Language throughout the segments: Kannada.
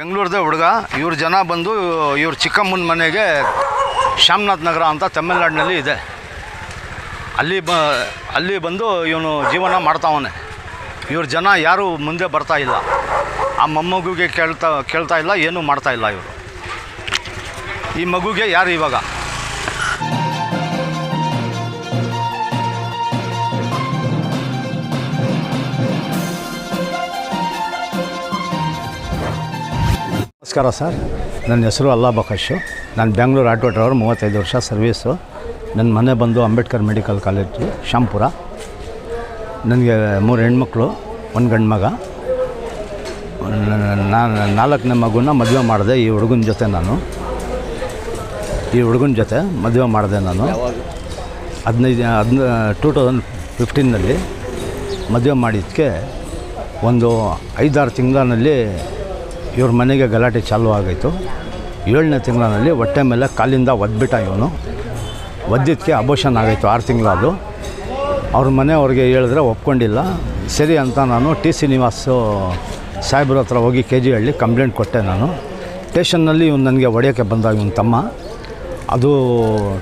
ಬೆಂಗಳೂರದೇ ಹುಡುಗ. ಇವ್ರ ಜನ ಬಂದು, ಇವ್ರ ಚಿಕ್ಕಮ್ಮನ ಮನೆಗೆ ಶ್ಯಾಮನಾಥ್ ನಗರ ಅಂತ ತಮಿಳ್ನಾಡಿನಲ್ಲಿ ಇದೆ. ಅಲ್ಲಿ ಬ, ಅಲ್ಲಿ ಬಂದು ಇವನು ಜೀವನ ಮಾಡ್ತಾವನೆ. ಇವ್ರ ಜನ ಯಾರೂ ಮುಂದೆ ಬರ್ತಾ ಇಲ್ಲ. ಆ ಮೊಮ್ಮಗುಗೆ ಕೇಳ್ತಾ ಕೇಳ್ತಾ ಇಲ್ಲ, ಏನೂ ಮಾಡ್ತಾ ಇಲ್ಲ ಇವರು. ಈ ಮಗುಗೆ ಯಾರು ಇವಾಗ? ನಮಸ್ಕಾರ ಸರ್. ನನ್ನ ಹೆಸರು ಅಲ್ಲಾ ಬಕಾಶು ನಾನು ಬೆಂಗಳೂರು ಆಟೋ ಡ್ರೈವರ್ ಮೂವತ್ತೈದು ವರ್ಷ ಸರ್ವೀಸು. ನನ್ನ ಮನೆ ಬಂದು ಅಂಬೇಡ್ಕರ್ ಮೆಡಿಕಲ್ ಕಾಲೇಜು ಶಾಂಪುರ ನನಗೆ ಮೂರು ಹೆಣ್ಮಕ್ಳು, ಒಂದು ಗಂಡು ಮಗ. ನಾನು ನಾಲ್ಕನೇ ಮಗುನ ಮದುವೆ ಮಾಡಿದೆ ಈ ಹುಡುಗನ ಜೊತೆ ನಾನು. ಈ ಹುಡುಗನ ಜೊತೆ ಮದುವೆ ಮಾಡಿದೆ ನಾನು. ಹದಿನೈದು, ಹದಿನ ಟೂ ತೌಸಂಡ್ ಫಿಫ್ಟೀನಲ್ಲಿ ಮದುವೆ ಮಾಡಿದ್ದಕ್ಕೆ ಒಂದು ಐದಾರು ತಿಂಗಳಲ್ಲಿ ಇವ್ರ ಮನೆಗೆ ಗಲಾಟೆ ಚಾಲೂ ಆಗೋಯ್ತು ಏಳನೇ ತಿಂಗಳಲ್ಲಿ ಹೊಟ್ಟೆ ಮೇಲೆ ಕಾಲಿಂದ ಒದ್ಬಿಟ್ಟ ಇವನು. ಒದ್ದಿದ್ದಕ್ಕೆ ಅಬೋಷನ್ ಆಗೋಯ್ತು ಆರು ತಿಂಗಳದು. ಅವ್ರ ಮನೆಯವ್ರಿಗೆ ಹೇಳಿದ್ರೆ ಒಪ್ಕೊಂಡಿಲ್ಲ. ಸರಿ ಅಂತ ನಾನು ಟಿ ಶ್ರೀನಿವಾಸು ಸಾಹೇಬ್ರ ಹತ್ರ ಹೋಗಿ ಕೆ ಜಿ ಹಳ್ಳಿ ಕಂಪ್ಲೇಂಟ್ ಕೊಟ್ಟೆ ನಾನು. ಸ್ಟೇಷನ್ನಲ್ಲಿ ಇವನು ನನಗೆ ಹೊಡೆಯೋಕ್ಕೆ ಬಂದ ಇವನ ತಮ್ಮ. ಅದು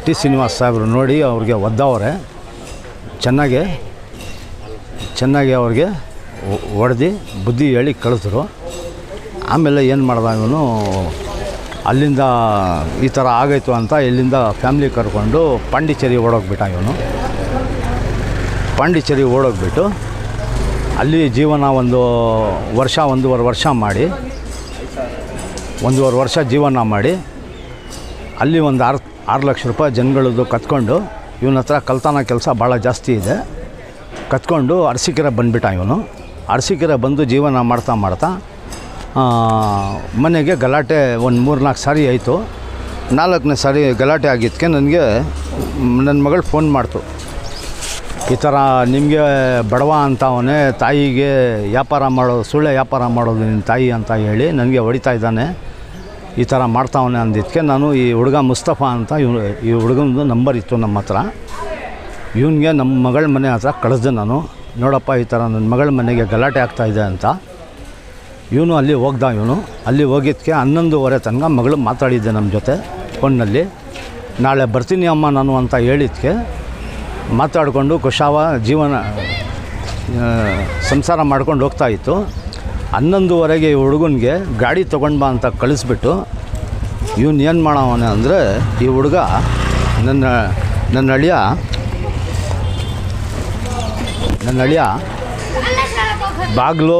ಟಿ ಶ್ರೀನಿವಾಸ್ ಸಾಹೇಬ್ರು ನೋಡಿ ಅವ್ರಿಗೆ ಒದ್ದವ್ರೆ. ಚೆನ್ನಾಗೆ, ಚೆನ್ನಾಗಿ ಅವ್ರಿಗೆ ಹೊಡೆದು ಬುದ್ಧಿ ಹೇಳಿ ಕಳಿಸಿದ್ರು ಆಮೇಲೆ ಏನು ಮಾಡ್ದ ಇವನು ಅಲ್ಲಿಂದ ಈ ಥರ ಆಗೈತು ಅಂತ ಇಲ್ಲಿಂದ ಫ್ಯಾಮ್ಲಿ ಕರ್ಕೊಂಡು ಪಾಂಡಿಚೇರಿ ಓಡೋಗ್ಬಿಟ್ಟ ಇವನು ಪಾಂಡಿಚೇರಿ ಓಡೋಗ್ಬಿಟ್ಟು ಅಲ್ಲಿ ಜೀವನ ಒಂದು ವರ್ಷ, ಒಂದೂವರೆ ವರ್ಷ ಮಾಡಿ, ಒಂದೂವರೆ ವರ್ಷ ಜೀವನ ಮಾಡಿ ಅಲ್ಲಿ ಒಂದು ಆರು ಆರು ಲಕ್ಷ ರೂಪಾಯಿ ಜನಗಳದ್ದು ಕತ್ಕೊಂಡು ಇವನ ಹತ್ರ ಕಲ್ತಾನ ಕೆಲಸ ಭಾಳ ಜಾಸ್ತಿ ಇದೆ. ಕತ್ಕೊಂಡು ಅರಸಿಕೆರೆ ಬಂದುಬಿಟ್ಟ ಇವನು ಅರಸಿಕೆರೆ ಬಂದು ಜೀವನ ಮಾಡ್ತಾ ಮಾಡ್ತಾ ಮನೆಗೆ ಗಲಾಟೆ ಒಂದು ಮೂರು ನಾಲ್ಕು ಸಾರಿ ಆಯಿತು. ನಾಲ್ಕನೇ ಸಾರಿ ಗಲಾಟೆ ಆಗಿದ್ದಕ್ಕೆ ನನಗೆ ನನ್ನ ಮಗಳು ಫೋನ್ ಮಾಡ್ತು. ಈ ಥರ ನಿಮಗೆ ಬಡವ ಅಂತ ಅವನೇ ತಾಯಿಗೆ ವ್ಯಾಪಾರ ಮಾಡೋದು ಸುಳ್ಳೆ ವ್ಯಾಪಾರ ಮಾಡೋದು ನಿನ್ನ ತಾಯಿ ಅಂತ ಹೇಳಿ ನನಗೆ ಹೊಡಿತಾ ಇದ್ದಾನೆ. ಈ ಥರ ಮಾಡ್ತಾವನೆ ಅಂದಿದ್ದಕ್ಕೆ ನಾನು ಈ ಹುಡುಗ ಮುಸ್ತಫಾ ಅಂತ ಇವ್ ಈ ಹುಡುಗನದು ನಂಬರ್ ಇತ್ತು ನಮ್ಮ ಹತ್ರ. ಇವನಿಗೆ ನಮ್ಮ ಮಗಳ ಮನೆ ಹತ್ರ ಕಳಿಸ್ದೆ ನಾನು. ನೋಡಪ್ಪ ಈ ಥರ ನನ್ನ ಮಗಳ ಮನೆಗೆ ಗಲಾಟೆ ಆಗ್ತಾಯಿದೆ ಅಂತ. ಇವನು ಅಲ್ಲಿ ಹೋಗ್ದ ಇವನು. ಅಲ್ಲಿ ಹೋಗಿದ್ದಕ್ಕೆ ಹನ್ನೊಂದುವರೆ ತನಕ ಮಗಳು ಮಾತಾಡಿದ್ದೆ ನಮ್ಮ ಜೊತೆ ಫೋನ್ನಲ್ಲಿ. ನಾಳೆ ಬರ್ತೀನಿ ಅಮ್ಮ ನಾನು ಅಂತ ಹೇಳಿದ್ಕೆ. ಮಾತಾಡಿಕೊಂಡು ಕುಶಾವ ಜೀವನ ಸಂಸಾರ ಮಾಡ್ಕೊಂಡು ಹೋಗ್ತಾ ಇತ್ತು. ಹನ್ನೊಂದುವರೆಗೆ ಈ ಹುಡುಗನಿಗೆ ಗಾಡಿ ತೊಗೊಂಡು ಬಾ ಅಂತ ಕಳಿಸ್ಬಿಟ್ಟು, ಇವನು ಏನು ಮಾಡವನೆ ಅಂದರೆ ಈ ಹುಡುಗ ನನ್ನ ನನ್ನ ಅಳಿಯ ನನ್ನ ಅಳಿಯ ಬಾಗಿಲು,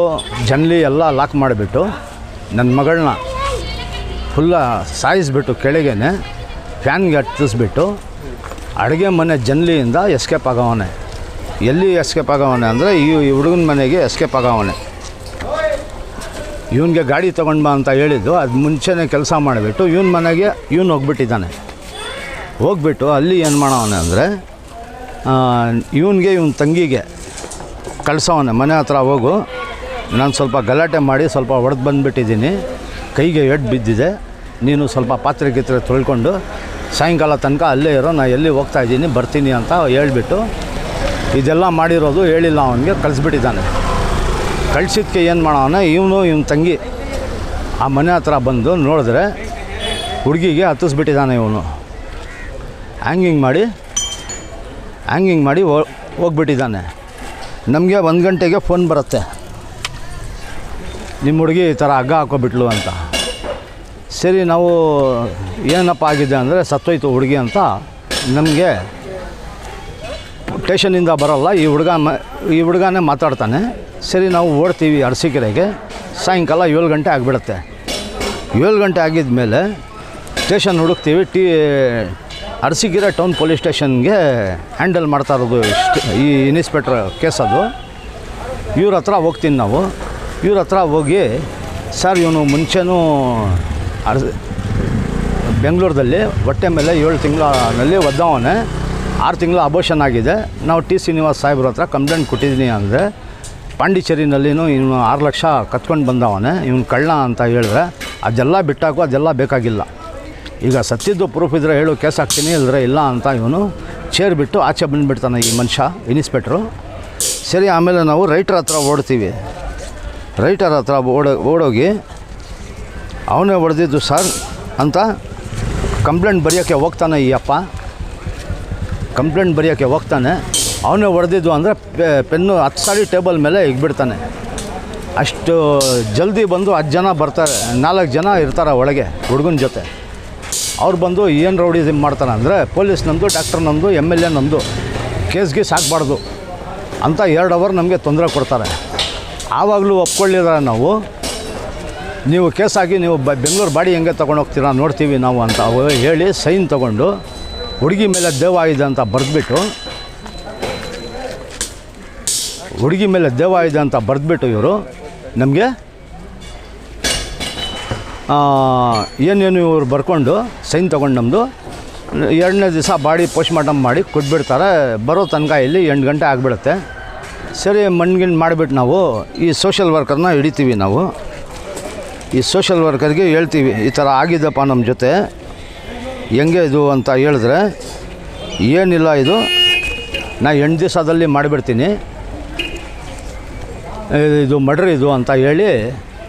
ಜನ್ಲಿ ಎಲ್ಲ ಲಾಕ್ ಮಾಡಿಬಿಟ್ಟು ನನ್ನ ಮಗಳನ್ನ ಫುಲ್ಲ ಸಾಯಿಸ್ಬಿಟ್ಟು ಕೆಳಗೇನೆ ಫ್ಯಾನ್ಗೆ ಹತ್ತಿಸ್ಬಿಟ್ಟು ಅಡುಗೆ ಮನೆ ಜನ್ಲಿಯಿಂದ ಎಸ್ಕೇಪ್ ಆಗವನೆ. ಎಲ್ಲಿ ಎಸ್ಕೇಪ್ ಆಗವನೆ ಅಂದರೆ ಈ ಹುಡುಗನ ಮನೆಗೆ ಎಸ್ಕೇಪ್ ಆಗವನೆ. ಇವನಿಗೆ ಗಾಡಿ ತೊಗೊಂಡು ಬಾ ಅಂತ ಹೇಳಿದ್ದು, ಅದು ಮುಂಚೆನೇ ಕೆಲಸ ಮಾಡಿಬಿಟ್ಟು ಇವನ ಮನೆಗೆ ಇವನು ಹೋಗ್ಬಿಟ್ಟಿದ್ದಾನೆ. ಹೋಗ್ಬಿಟ್ಟು ಅಲ್ಲಿ ಏನು ಮಾಡೋವನೆ ಅಂದರೆ ಇವನಿಗೆ ಇವನ ತಂಗಿಗೆ ಕಳ್ಸವನೆ ಮನೆ ಹತ್ರ ಹೋಗು. ನಾನು ಸ್ವಲ್ಪ ಗಲಾಟೆ ಮಾಡಿ ಸ್ವಲ್ಪ ಹೊಡೆದು ಬಂದುಬಿಟ್ಟಿದ್ದೀನಿ. ಕೈಗೆ ಎಡ್ ಬಿದ್ದಿದೆ. ನೀನು ಸ್ವಲ್ಪ ಪಾತ್ರೆ ಗಿತ್ರೆ ತೊಳ್ಕೊಂಡು ಸಾಯಂಕಾಲ ತನಕ ಅಲ್ಲೇ ಇರೋ ನಾನು ಎಲ್ಲಿ ಹೋಗ್ತಾ ಇದ್ದೀನಿ, ಬರ್ತೀನಿ ಅಂತ ಹೇಳ್ಬಿಟ್ಟು ಇದೆಲ್ಲ ಮಾಡಿರೋದು ಹೇಳಿಲ್ಲ ಅವನಿಗೆ, ಕಳಿಸ್ಬಿಟ್ಟಿದ್ದಾನೆ. ಕಳಿಸಿದ್ಕೆ ಏನು ಮಾಡೋವನ ಇವನು ಇವನ ತಂಗಿ ಆ ಮನೆ ಹತ್ರ ಬಂದು ನೋಡಿದ್ರೆ ಹುಡುಗಿಗೆ ಹತ್ತಿಸ್ಬಿಟ್ಟಿದ್ದಾನೆ ಇವನು. ಹ್ಯಾಂಗಿಂಗ್ ಮಾಡಿ ಹ್ಯಾಂಗಿಂಗ್ ಮಾಡಿ ಹೋಗ್ಬಿಟ್ಟಿದ್ದಾನೆ. ನಮಗೆ ಒಂದು ಗಂಟೆಗೆ ಫೋನ್ ಬರುತ್ತೆ. ನಿಮ್ಮ ಹುಡುಗಿ ಈ ಥರ ಹಗ್ಗ ಹಾಕೋಬಿಟ್ಲು ಅಂತ. ಸರಿ, ನಾವು ಏನಪ್ಪ ಆಗಿದೆ ಅಂದರೆ ಸತ್ತೋಯ್ತು ಹುಡುಗಿ ಅಂತ ನಮಗೆ ಸ್ಟೇಷನಿಂದ ಬರೋಲ್ಲ, ಈ ಹುಡುಗ ಮ, ಈ ಹುಡುಗನೇ ಮಾತಾಡ್ತಾನೆ. ಸರಿ, ನಾವು ಓಡ್ತೀವಿ ಅರಸೀಕೆರೆಗೆ. ಸಾಯಂಕಾಲ ಏಳು ಗಂಟೆ ಆಗಿಬಿಡುತ್ತೆ. ಏಳು ಗಂಟೆ ಆಗಿದ ಮೇಲೆ ಸ್ಟೇಷನ್ ಹುಡುಕ್ತೀವಿ, ಟಿ ಅರಸೀಕೆರೆ ಟೌನ್ ಪೊಲೀಸ್ ಸ್ಟೇಷನ್ಗೆ ಹ್ಯಾಂಡಲ್ ಮಾಡ್ತಾ ಇರೋದು ಈ ಇನ್ಸ್ಪೆಕ್ಟ್ರ್ ಕೇಸ್ ಅದು. ಇವ್ರ ಹತ್ರ ಹೋಗ್ತೀನಿ ನಾವು. ಇವ್ರ ಹತ್ರ ಹೋಗಿ, ಸರ್, ಇವನು ಮುಂಚೆನೂ ಅರ್ಸ್ ಬೆಂಗಳೂರಲ್ಲಿ ಹೊಟ್ಟೆ ಮೇಲೆ ಏಳು ತಿಂಗಳಲ್ಲಿ ಒದ್ದವನೆ. ಆರು ತಿಂಗಳು ಅಬೋಷನ್ ಆಗಿದೆ. ನಾವು ಟಿ ಶ್ರೀನಿವಾಸ್ ಸಾಹೇಬ್ರ ಹತ್ರ ಕಂಪ್ಲೇಂಟ್ ಕೊಟ್ಟಿದ್ದೀನಿ ಅಂದರೆ ಪಾಂಡಿಚೇರಿನಲ್ಲಿನೂ ಇವನು ಆರು ಲಕ್ಷ ಕತ್ಕೊಂಡು ಬಂದವನೆ. ಇವನು ಕಳ್ಳ ಅಂತ ಹೇಳಿದ್ರೆ ಅದೆಲ್ಲ ಬಿಟ್ಟಾಕು, ಅದೆಲ್ಲ ಬೇಕಾಗಿಲ್ಲ. ಈಗ ಸತ್ತಿದ್ದು ಪ್ರೂಫ್ ಇದ್ದರೆ ಹೇಳು ಕೇಸ್ ಹಾಕ್ತೀನಿ ಇಲ್ಲದ್ರೆ ಇಲ್ಲ ಅಂತ ಇವನು ಚೇರ್ ಬಿಟ್ಟು ಆಚೆ ಬಂದುಬಿಡ್ತಾನೆ ಈ ಮನುಷ್ಯ ಇನ್ಸ್ಪೆಕ್ಟ್ರು ಸರಿ, ಆಮೇಲೆ ನಾವು ರೈಟರ್ ಹತ್ರ ಓಡ್ತೀವಿ. ರೈಟರ್ ಹತ್ರ ಓಡ, ಓಡೋಗಿ ಅವನೇ ಹೊಡೆದಿದ್ದು ಸರ್ ಅಂತ ಕಂಪ್ಲೇಂಟ್ ಬರೆಯೋಕ್ಕೆ ಹೋಗ್ತಾನೆ ಈ ಅಪ್ಪ. ಕಂಪ್ಲೇಂಟ್ ಬರೆಯೋಕ್ಕೆ ಹೋಗ್ತಾನೆ. ಅವನೇ ಹೊಡೆದಿದ್ದು ಅಂದರೆ ಪೆನ್ನು ಹತ್ತು ಸಾರಿ ಟೇಬಲ್ ಮೇಲೆ ಇಗ್ಬಿಡ್ತಾನೆ. ಅಷ್ಟು ಜಲ್ದಿ ಬಂದು ಹತ್ತು ಜನ ಬರ್ತಾರೆ, ನಾಲ್ಕು ಜನ ಇರ್ತಾರೆ ಒಳಗೆ ಹುಡುಗನ ಜೊತೆ. ಅವ್ರು ಬಂದು ಏನು ರೌಡಿಸಮ್ ಮಾಡ್ತಾರೆ ಅಂದರೆ ಪೊಲೀಸ್ ನಮ್ಮದು ಡಾಕ್ಟರ್ ನಮ್ಮದು ಎಂ ಎಲ್ ಎ ನಮ್ಮದು ಕೇಸ್ಗೆ ಸಾಕಬಾರ್ದು ಅಂತ ಎರಡು ಅವರ್ ನಮಗೆ ತೊಂದರೆ ಕೊಡ್ತಾರೆ. ಆವಾಗಲೂ ಒಪ್ಕೊಳ್ಳಿದ್ರೆ ನಾವು. ನೀವು ಕೇಸ್ ಹಾಕಿ ನೀವು ಬ, ಬೆಂಗಳೂರು ಬಾಡಿ ಹೆಂಗೆ ತೊಗೊಂಡು ಹೋಗ್ತೀರಾ ನೋಡ್ತೀವಿ ನಾವು ಅಂತ ಹೇಳಿ ಸೈನ್ ತೊಗೊಂಡು ಹುಡುಗಿ ಮೇಲೆ ದೇವ ಇದೆ ಅಂತ ಬರೆದ್ಬಿಟ್ಟು, ಹುಡುಗಿ ಮೇಲೆ ದೇವ ಇದೆ ಅಂತ ಬರೆದ್ಬಿಟ್ಟು ಇವರು, ನಮಗೆ ಏನೇನು ಇವ್ರು ಬರ್ಕೊಂಡು ಸೈನ್ ತೊಗೊಂಡು ನಮ್ಮದು ಎರಡನೇ ದಿವಸ ಬಾಡಿ ಪೋಸ್ಟ್ ಮಾರ್ಟಮ್ ಮಾಡಿ ಕೊಟ್ಬಿಡ್ತಾರೆ. ಬರೋ ತನಕ ಇಲ್ಲಿ ಎಂಟು ಗಂಟೆ ಆಗಿಬಿಡುತ್ತೆ. ಸರಿ, ಮಣ್ಗಿನ್ ಮಾಡಿಬಿಟ್ಟು ನಾವು ಈ ಸೋಷಲ್ ವರ್ಕರ್ನ ಹಿಡಿತೀವಿ ನಾವು. ಈ ಸೋಷಲ್ ವರ್ಕರ್ಗೆ ಹೇಳ್ತೀವಿ, ಈ ಥರ ಆಗಿದ್ದಪ್ಪ ನಮ್ಮ ಜೊತೆ. ಹೆಂಗೆ ಇದು ಅಂತ ಹೇಳಿದ್ರೆ, ಏನಿಲ್ಲ ಇದು. ನಾ ಎಂಟು ದಿವಸದಲ್ಲಿ ಮಾಡಿಬಿಡ್ತೀನಿ. ಇದು ಮಡ್ರಿ ಇದು ಅಂತ ಹೇಳಿ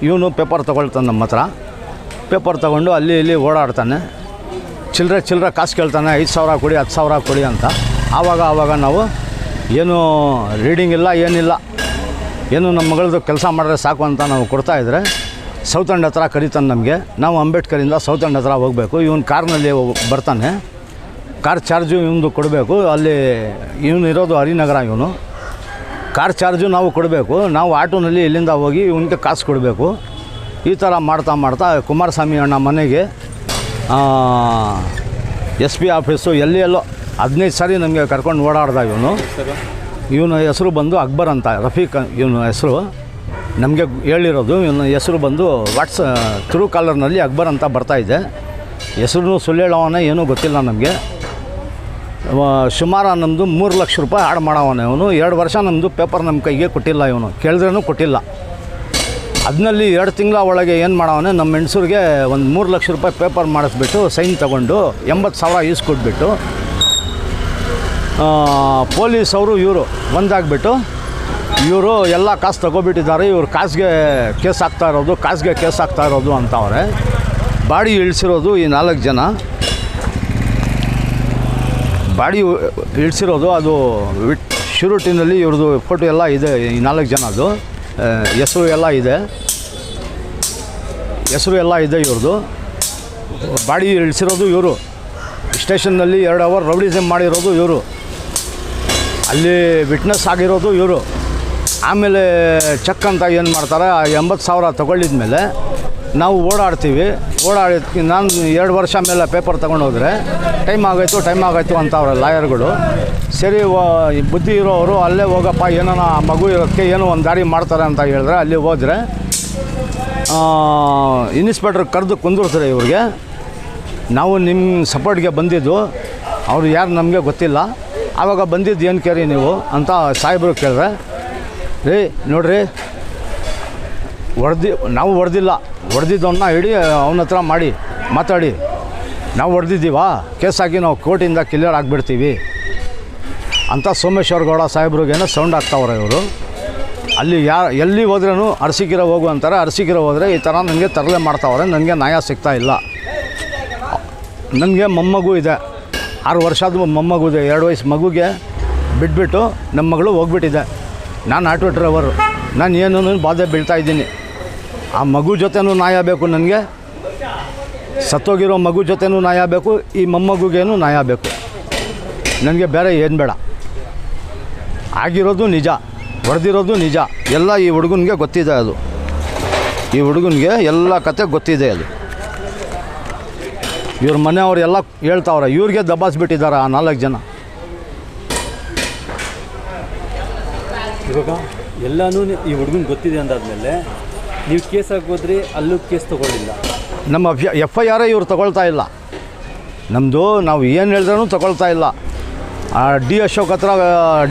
ಇವನು ಪೇಪರ್ ತೊಗೊಳ್ತಾನೆ ನಮ್ಮ ಹತ್ರ. ಪೇಪರ್ ತೊಗೊಂಡು ಅಲ್ಲಿ ಇಲ್ಲಿ ಓಡಾಡ್ತಾನೆ. ಚಿಲ್ಲರೆ ಚಿಲ್ಲರೆ ಕಾಸು ಕೇಳ್ತಾನೆ, ಐದು ಸಾವಿರ ಕೊಡಿ ಹತ್ತು ಸಾವಿರ ಕೊಡಿ ಅಂತ. ಆವಾಗ ಆವಾಗ ನಾವು ಏನು ರೀಡಿಂಗ್ ಇಲ್ಲ, ಏನಿಲ್ಲ. ಏನು ನಮ್ಮ ಮಗಳದು ಕೆಲಸ ಮಾಡಿದ್ರೆ ಸಾಕು ಅಂತ ನಾವು ಕೊಡ್ತಾಯಿದ್ರೆ ಸೌತ್ ಅಂಡ್ ಹತ್ರ ಕರೀತಾನೆ ನಮಗೆ. ನಾವು ಅಂಬೇಡ್ಕರಿಂದ ಸೌತ್ ಅಂಡ್ ಹತ್ರ ಹೋಗಬೇಕು. ಇವನು ಕಾರ್ನಲ್ಲಿ ಬರ್ತಾನೆ. ಕಾರ್ ಚಾರ್ಜು ಇವನು ಕೊಡಬೇಕು. ಅಲ್ಲಿ ಇವನು ಇರೋದು ಹರಿನಗರ ಇವನು. ಕಾರ್ ಚಾರ್ಜು ನಾವು ಕೊಡಬೇಕು. ನಾವು ಆಟೋನಲ್ಲಿ ಇಲ್ಲಿಂದ ಹೋಗಿ ಇವನಿಗೆ ಕಾಸು ಕೊಡಬೇಕು. ಈ ಥರ ಮಾಡ್ತಾ ಮಾಡ್ತಾ ಕುಮಾರಸ್ವಾಮಿ ಅಣ್ಣ ಮನೆಗೆ ಎಸ್ ಪಿ ಆಫೀಸು ಎಲ್ಲಿ ಎಲ್ಲೋ ಹದಿನೈದು ಸಾರಿ ನಮಗೆ ಕರ್ಕೊಂಡು ಓಡಾಡ್ದ ಇವನು. ಇವನ ಹೆಸರು ಬಂದು ಅಕ್ಬರ್ ಅಂತ, ರಫೀಕ್ ಇವನ ಹೆಸರು. ನಮಗೆ ಹೇಳಿರೋದು ಇವನ ಹೆಸರು ಬಂದು ವಾಟ್ಸ್ ತ್ರೂ ಕಾಲರ್ನಲ್ಲಿ ಅಕ್ಬರ್ ಅಂತ ಬರ್ತಾಯಿದೆ ಹೆಸರು ಸುಳ್ಳು ಏನೂ ಗೊತ್ತಿಲ್ಲ ನಮಗೆ. ಸುಮಾರು ನಮ್ಮದು ಮೂರು ಲಕ್ಷ ರೂಪಾಯಿ ಹಾಡು ಮಾಡವನೇ ಇವನು. ಎರಡು ವರ್ಷ ನಮ್ಮದು ಪೇಪರ್ ನಮ್ಮ ಕೈಗೆ ಕೊಟ್ಟಿಲ್ಲ ಇವನು. ಕೇಳಿದ್ರೂ ಕೊಟ್ಟಿಲ್ಲ. ಅದರಲ್ಲಿ ಎರಡು ತಿಂಗಳ ಒಳಗೆ ಏನು ಮಾಡವನೆ ನಮ್ಮ ಹೆಣ್ಸೂರಿಗೆ ಒಂದು ಮೂರು ಲಕ್ಷ ರೂಪಾಯಿ ಪೇಪರ್ ಮಾಡಿಸ್ಬಿಟ್ಟು ಸೈನ್ ತಗೊಂಡು ಎಂಬತ್ತು ಸಾವಿರ ಈಸ್ಕೊಟ್ಬಿಟ್ಟು ಪೊಲೀಸ್ ಅವರು ಇವರು ಒಂದಾಗ್ಬಿಟ್ಟು ಇವರು ಎಲ್ಲ ಕಾಸು ತಗೊಬಿಟ್ಟಿದ್ದಾರೆ. ಇವರು ಕಾಸಿಗೆ ಕೇಸ್ ಆಗ್ತಾ ಇರೋದು ಕಾಸಿಗೆ ಕೇಸ್ ಆಗ್ತಾ ಇರೋದು ಅಂತವ್ರೆ. ಬಾಡಿ ಇಳಿಸಿರೋದು ಈ ನಾಲ್ಕು ಜನ. ಬಾಡಿ ಇಳಿಸಿರೋದು ಅದು ವಿಟ್ ಶುರುಟಿನಲ್ಲಿ ಇವ್ರದ್ದು ಫೋಟೋ ಎಲ್ಲ ಇದೆ ಈ ನಾಲ್ಕು ಜನ ಆ, ಹೆಸರು ಎಲ್ಲ ಇದೆ. ಹೆಸರು ಎಲ್ಲ ಇದೆ ಇವ್ರದ್ದು. ಬಾಡಿ ಇಳಿಸಿರೋದು ಇವರು. ಸ್ಟೇಷನ್ನಲ್ಲಿ ಎರಡು ಅವರ್ ರೌಡಿಸಮ್ ಮಾಡಿರೋದು ಇವರು. ಅಲ್ಲಿ ವಿಟ್ನೆಸ್ ಆಗಿರೋದು ಇವರು. ಆಮೇಲೆ ಚೆಕ್ ಅಂತ ಏನು ಮಾಡ್ತಾರೆ ಎಂಬತ್ತು ಸಾವಿರ ತಗೊಳ್ಳಿದ ಮೇಲೆ ನಾವು ಓಡಾಡ್ತೀವಿ. ಓಡಾಡಿ ನಾನು ಎರಡು ವರ್ಷ ಮೇಲೆ ಪೇಪರ್ ತೊಗೊಂಡು ಹೋದರೆ ಟೈಮ್ ಆಗೋಯ್ತು ಟೈಮ್ ಆಗೋಯ್ತು ಅಂತ ಅವ್ರ ಲಾಯರ್ಗಳು. ಸರಿ ಬುದ್ಧಿ ಇರೋರು ಅಲ್ಲೇ ಹೋಗಪ್ಪ ಏನೋ ಮಗು ಇರೋಕ್ಕೆ ಏನೋ ಒಂದು ದಾರಿ ಮಾಡ್ತಾರೆ ಅಂತ ಹೇಳಿದ್ರೆ ಅಲ್ಲಿ ಹೋದರೆ ಇನ್ಸ್ಪೆಕ್ಟ್ರ್ ಕರೆದು ಕುಂದಿರ್ತಾರೆ ಇವ್ರಿಗೆ. ನಾವು ನಿಮ್ಮ ಸಪೋರ್ಟ್ಗೆ ಬಂದಿದ್ದು. ಅವರು ಯಾರು ನಮಗೆ ಗೊತ್ತಿಲ್ಲ. ಆವಾಗ ಬಂದಿದ್ದು ಏನು ಕೇರಿ ನೀವು ಅಂತ ಸಾಹೇಬರು ಕೇಳಿದ್ರೆ ರೀ, ನೋಡ್ರಿ ಹೊಡೆದಿ, ನಾವು ಹೊಡೆದಿಲ್ಲ. ಹೊಡೆದಿದ್ದವನ್ನ ಹಿಡಿ ಅವನ ಹತ್ರ ಮಾಡಿ, ಮಾತಾಡಿ. ನಾವು ಹೊಡೆದಿದ್ದೀವಾ? ಕೇಸ್ ಹಾಕಿ ನಾವು ಕೋರ್ಟಿಂದ ಕ್ಲಿಯರ್ ಆಗಿಬಿಡ್ತೀವಿ. ಅಂತ ಸೋಮೇಶ್ವರ ಗೌಡ ಸಾಹೇಬ್ರಿಗೇನೋ ಸೌಂಡ್ ಆಗ್ತಾವ್ರೆ ಇವರು. ಅಲ್ಲಿ ಯಾ, ಎಲ್ಲಿ ಹೋದ್ರೂ ಅರಸಿಕಿರ ಹೋಗು ಅಂತಾರೆ. ಅರಸಿಕಿರ ಹೋದರೆ ಈ ಥರ ನನಗೆ ತರಲೆ ಮಾಡ್ತಾವ್ರೆ. ನನಗೆ ನ್ಯಾಯ ಸಿಗ್ತಾ ಇಲ್ಲ. ನನಗೆ ಮೊಮ್ಮಗು ಇದೆ. ಆರು ವರ್ಷದ ಮೊಮ್ಮಗು ಇದೆ. ಎರಡು ವಯಸ್ಸು ಮಗುಗೆ ಬಿಟ್ಬಿಟ್ಟು ನಮ್ಮ ಮಗಳು ಹೋಗ್ಬಿಟ್ಟಿದೆ. ನಾನು ಆಟೋ ಡ್ರೈವರು. ನಾನು ಏನೂ ಬಾಧೆ ಬೀಳ್ತಾ ಇದ್ದೀನಿ. ಆ ಮಗು ಜೊತೆನೂ ನ್ಯಾಯ ಬೇಕು ನನಗೆ. ಸತ್ತೋಗಿರೋ ಮಗು ಜೊತೆನೂ ನ್ಯಾಯ ಬೇಕು ಈ ಮೊಮ್ಮಗುಗೇನು ನ್ಯಾಯ ಬೇಕು ನನಗೆ ಬೇರೆ ಏನು ಬೇಡ. ಆಗಿರೋದು ನಿಜ, ಹೊಡೆದಿರೋದು ನಿಜ. ಎಲ್ಲ ಈ ಹುಡುಗನಿಗೆ ಗೊತ್ತಿದೆ ಅದು. ಈ ಹುಡುಗನಿಗೆ ಎಲ್ಲ ಕತೆ ಗೊತ್ತಿದೆ ಅದು. ಇವ್ರ ಮನೆಯವರೆಲ್ಲ ಹೇಳ್ತಾವ್ರೆ, ಇವ್ರಿಗೆ ದಬ್ಬಾಸ್ಬಿಟ್ಟಿದ್ದಾರೆ ಆ ನಾಲ್ಕು ಜನ. ಇವಾಗ ಎಲ್ಲನೂ ಈ ಹುಡುಗನ್ ಗೊತ್ತಿದೆ ಅಂದಾದ್ಮೇಲೆ ನೀವು ಕೇಸ್ ಹಾಕೋದ್ರಿ ಅಲ್ಲೂ ಕೇಸ್ ತಗೊಳ್ಳಿಲ್ಲ. ನಮ್ಮ ಎಫ್ ಐ ಆರೇ ಇವ್ರು ತಗೊಳ್ತಾ ಇಲ್ಲ. ನಮ್ಮದು ನಾವು ಏನು ಹೇಳಿದ್ರೂ ತಗೊಳ್ತಾ ಇಲ್ಲ. ಆ, ಡಿ ಅಶೋಕ್ ಹತ್ರ,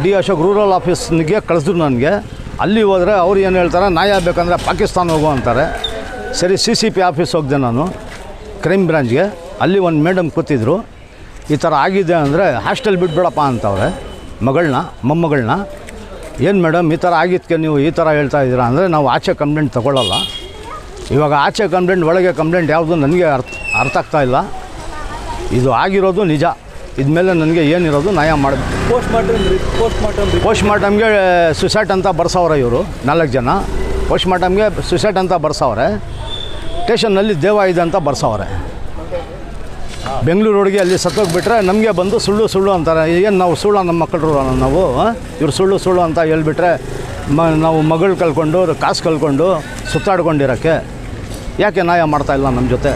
ಡಿ ಅಶೋಕ್ ರೂರಲ್ ಆಫೀಸ್ನಿಗೆ ಕಳಿಸಿದ್ರು ನನಗೆ. ಅಲ್ಲಿ ಹೋದರೆ ಅವ್ರು ಏನು ಹೇಳ್ತಾರೆ, ನ್ಯಾಯ ಬೇಕಂದರೆ ಪಾಕಿಸ್ತಾನ ಹೋಗು ಅಂತಾರೆ. ಸರಿ, ಸಿ ಸಿ ಪಿ ಆಫೀಸ್ ಹೋಗಿದೆ ನಾನು, ಕ್ರೈಮ್ ಬ್ರಾಂಚ್ಗೆ. ಅಲ್ಲಿ ಒಂದು ಮೇಡಮ್ ಕೂತಿದ್ರು. ಈ ಥರ ಆಗಿದೆ ಅಂದರೆ ಹಾಸ್ಟೆಲ್ ಬಿಟ್ಬಿಡಪ್ಪ ಅಂತವ್ರೆ. ಮಗಳನ್ನ, ಮೊಮ್ಮಗಳನ್ನ. ಏನು ಮೇಡಮ್ ಈ ಥರ ಆಗಿದ್ದಕ್ಕೆ ನೀವು ಈ ಥರ ಹೇಳ್ತಾ ಇದ್ದೀರಾ? ಅಂದರೆ ನಾವು ಆಚೆ ಕಂಪ್ಲೇಂಟ್ ತೊಗೊಳ್ಳಲ್ಲ ಇವಾಗ ಆಚೆ ಕಂಪ್ಲೇಂಟ್ ಒಳಗೆ ಕಂಪ್ಲೇಂಟ್ ಯಾವುದು ನನಗೆ ಅರ್ಥ ಅರ್ಥ ಆಗ್ತಾ ಇಲ್ಲ. ಇದು ಆಗಿರೋದು ನಿಜ. ಇದ್ಮೇಲೆ ನನಗೆ ಏನಿರೋದು ನ್ಯಾಯ ಮಾಡಬೇಕು. Post mortem post mortem post ಮಾರ್ಟಮ್ಗೆ suicide ಅಂತ ಬರ್ಸವ್ರೆ ಇವರು ನಾಲ್ಕು ಜನ. ಪೋಸ್ಟ್ ಮಾರ್ಟಮ್ಗೆ ಸುಸೈಡ್ ಅಂತ ಬರ್ಸವ್ರೆ. ಸ್ಟೇಷನ್ನಲ್ಲಿ ದೇವ ಇದೆ ಅಂತ ಬರ್ಸವ್ರೆ. ಬೆಂಗಳೂರು ರೋಡ್ಗೆ ಅಲ್ಲಿ ಸತ್ತೋಗ್ಬಿಟ್ರೆ ನಮಗೆ ಬಂದು ಸುಳ್ಳು ಸುಳ್ಳು ಅಂತಾರೆ. ಏನು ನಾವು ಸುಳ್ಳು ನಮ್ಮ ಮಕ್ಕಳು ನಾವು ಇವ್ರು ಸುಳ್ಳು ಸುಳ್ಳು ಅಂತ ಹೇಳ್ಬಿಟ್ರೆ ಮ, ನಾವು ಮಗಳು ಕಲ್ಕೊಂಡು ಕಾಸು ಕಲ್ಕೊಂಡು ಸುತ್ತಾಡ್ಕೊಂಡಿರೋಕ್ಕೆ ಯಾಕೆ ನ್ಯಾಯ ಮಾಡ್ತಾಯಿಲ್ಲ ನಮ್ಮ ಜೊತೆ?